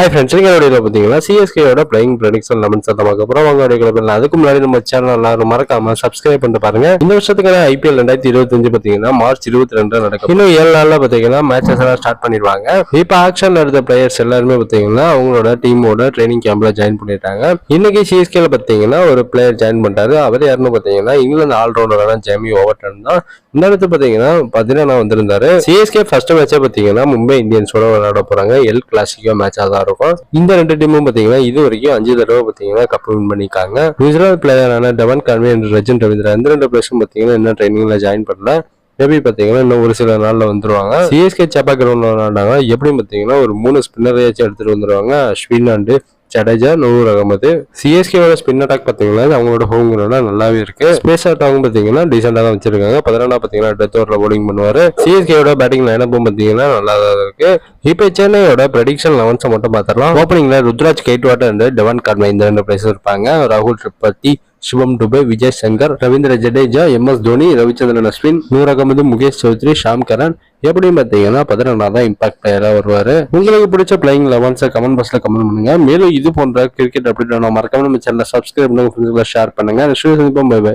Hi friends நீங்கள் வீடியோவில் பார்த்தீங்கன்னா சிஎஸ்கேயோட பிளேயிங் ப்ரெடிக்ஷன் லெமன் சத்தமாக அப்புறம் அவங்க வீடியோவில் அதுக்கு முன்னாடி நம்ம சேனல் எல்லாரும் மறக்காம சப்ஸ்கிரைப் பண்ணி பாருங்க. இந்த வருஷத்துக்கான ஐபிஎல் ரெண்டாயிரத்தி இருபத்தஞ்சு பார்த்தீங்கன்னா மார்ச் இருபத்தி ரெண்டு நடக்கும் இன்னும் ஏழு நாளில் பார்த்தீங்கன்னா மேட்சஸ் எல்லாம் ஸ்டார்ட் பண்ணிடுவாங்க. இப்போ ஆக்ஷன் எடுத்த பிளேயர்ஸ் எல்லாருமே பார்த்தீங்கன்னா அவங்களோட டீமோட ட்ரைனிங் கேம்ப்ல ஜாயின் பண்ணிட்டாங்க. இன்னைக்கு சிஎஸ்கேல பார்த்தீங்கன்னா ஒரு பிளேயர் ஜாயின் பண்ணிட்டாரு. அவர் யாருன்னு பார்த்தீங்கன்னா இங்கிலாந்து ஆல்ரவுண்டரான ஜேமி ஓவர்டன் தான். இந்த இடத்துல பார்த்தீங்கன்னா பதினேழா வந்திருந்தாரு. சிஎஸ்கே ஃபர்ஸ்ட் மேட்சே பார்த்தீங்கன்னா மும்பை இந்தியன்ஸோட விளையாட போறாங்க. எல் கிளாசிக்கோ மேட்சாக தான் இருக்கும். இந்த ரெண்டு டீமும் பாத்தீங்கன்னா இது வரைக்கும் அஞ்சு தடவை பார்த்தீங்கன்னா கப் வின் பண்ணிருக்காங்க New Zealand பிளேயரான Devon Conway and Rachin Ravindra இந்த ரெண்டு பிளேயர்ஸும் பார்த்தீங்கன்னா இன்னும் ட்ரைனிங்ல ஜாயின் பண்ணல. மேபி பார்த்தீங்கன்னா இன்னும் ஒரு சில நாளில் வந்துருவாங்க. சிஎஸ்கே சேப்பா கிரவுண்ட் விளையாண்டாங்க எப்படி பார்த்தீங்கன்னா ஒரு மூணு ஸ்பின்னரையாச்சும் எடுத்துட்டு வந்துருவாங்க. அஸ்வின் அண்டு ஜடேஜா நூர் அகமது. சிஎஸ்கேவோட ஸ்பின் அட்டாக் பார்த்தீங்கன்னா அவங்களோட ஹோம் கிரவுண்ட் நல்லாவே இருக்கு. ஸ்பேஸ் அட்டாக்கும் பார்த்தீங்கன்னா டீசெண்டாக தான் வச்சிருக்காங்க. பதினெண்டா பார்த்தீங்கன்னா டெத் ஓவரில் bowling பண்ணுவார். சிஎஸ்கேவோட பேட்டிங் லைனப்பும் பார்த்தீங்கன்னா நல்லா தான் இருக்கு. இப்போ சென்னையோட ப்ரெடிக்ஷன் லெவன்ஸை மட்டும் பார்த்துடலாம். ஓப்பனிங்ல ருத்ராஜ் கெய்ட்வாட் அண்ட் டெவன் கார்மே இந்த ரெண்டு பிளேஸ் இருப்பாங்க. ராகுல் Tripathi Shivam Dube Vijay Shankar Ravindra Jadeja M S Dhoni Ravichandran Ashwin Noor Ahmad Mukesh Choudhary Sam Curran எப்படின்னு பார்த்தீங்கன்னா பதினொன்னா தான் இம்பாக்ட் பிளேயரா வருவாரு. உங்களுக்கு பிடிச்ச பிளேயிங் லெவன்ஸை கமெண்ட் பாக்ஸ்ல கமெண்ட் பண்ணுங்க. மேலும் இது போன்ற கிரிக்கெட் அப்டேட் நான் மறக்காம நம்ம சேனலை சப்ஸ்கிரைப் பண்ணுங்க ஷேர் பண்ணுங்க. நெக்ஸ்ட்